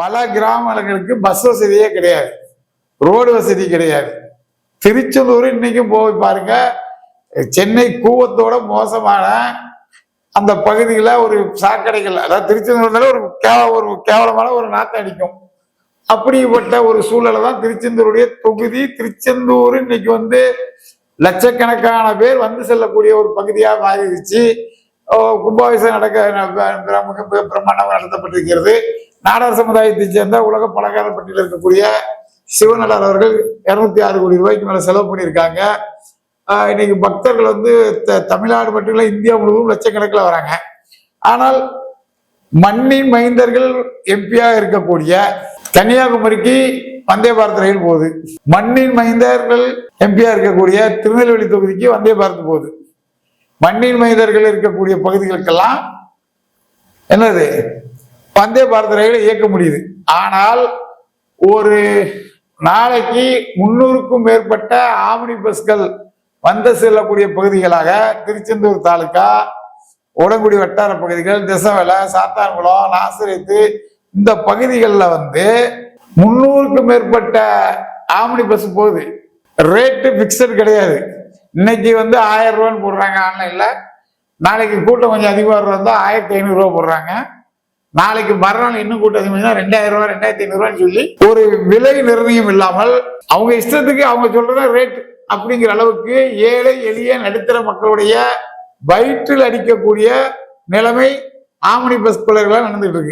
பல கிராமங்களுக்கு பஸ் வசதியே கிடையாது. ரோடு வசதி கிடையாது. திருச்செந்தூர் இன்னைக்கும் போய் பாருங்க சென்னை கூவத்தோட மோசமான அந்த பகுதியில் ஒரு சாக்கடைகள் அதாவது திருச்செந்தூர்னால ஒரு கேவ ஒரு கேவலமான ஒரு நாத்தம் அடிக்கும். அப்படிப்பட்ட ஒரு சூழலை தான் திருச்செந்தூருடைய தொகுதி திருச்செந்தூர் இன்னைக்கு வந்து லட்சக்கணக்கான பேர் வந்து செல்லக்கூடிய ஒரு பகுதியாக மாறிடுச்சு. கும்பாபிஷேகம் நடக்க பிரம்மாண்டமாக நடத்தப்பட்டிருக்கிறது. நாடார் சமுதாயத்தை சேர்ந்த உலக பலகாரப்பட்டியில் இருக்கக்கூடிய சிவனலர் அவர்கள் இருநூத்தி ஆறு கோடி ரூபாய்க்கு மேலே செலவு பண்ணியிருக்காங்க. இன்னைக்கு பக்தர்கள் வந்து த- தமிழ்நாடு மட்டும் இல்லை இந்தியா முழுவதும் லட்சக்கணக்கில் வராங்க. ஆனால் மண்ணின் மைந்தர்கள் எம்பியாக இருக்கக்கூடிய கன்னியாகுமரிக்கு வந்தே பாரத் ரயில் போகுது. மண்ணின் மைந்தர்கள் எம்பியாக இருக்கக்கூடிய திருநெல்வேலி தொகுதிக்கு வந்தே பாரத் போகுது. மண்ணின் மைந்தர்கள் இருக்கக்கூடிய பகுதிகளுக்கெல்லாம் என்னது? வந்தே பாரத் ரயிலை இயக்க முடியுது. ஆனால் ஒரு நாளைக்கு முன்னூறுக்கும் மேற்பட்ட ஆம்னி பஸ்கள் வந்து செல்லக்கூடிய பகுதிகளாக திருச்செந்தூர் தாலுகா உடங்குடி வட்டார பகுதிகள் திசவலை சாத்தான்குளம் நாசிரியத்து இந்த பகுதிகளில் வந்து முன்னூறுக்கும் மேற்பட்ட ஆம்னி பஸ் போகுது. ரேட்டு பிக்சட் கிடையாது. இன்னைக்கு வந்து ஆயிரம் ரூபான்னு போடுறாங்க ஆன்லைனில். நாளைக்கு கூட்டம் கொஞ்சம் அதிகமாக இருந்தால் ஆயிரத்தி ஐநூறுரூவா போடுறாங்க. நாளைக்கு மறுநாள் இன்னும் கூட்டம் அதிகமாக ரெண்டாயிரம் ரூபாய் ரெண்டாயிரத்தி ஐநூறுரூவான்னு சொல்லி ஒரு விலை நிர்ணயம் இல்லாமல் அவங்க இஷ்டத்துக்கு அவங்க சொல்றத ரேட் அப்படிங்கிற அளவுக்கு ஏழை எளிய நடுத்தர மக்களுடைய வயிற்றில் அடிக்கக்கூடிய நிலைமை ஆமணி பஸ் பிள்ளைகளாக நடந்துட்டு இருக்கு.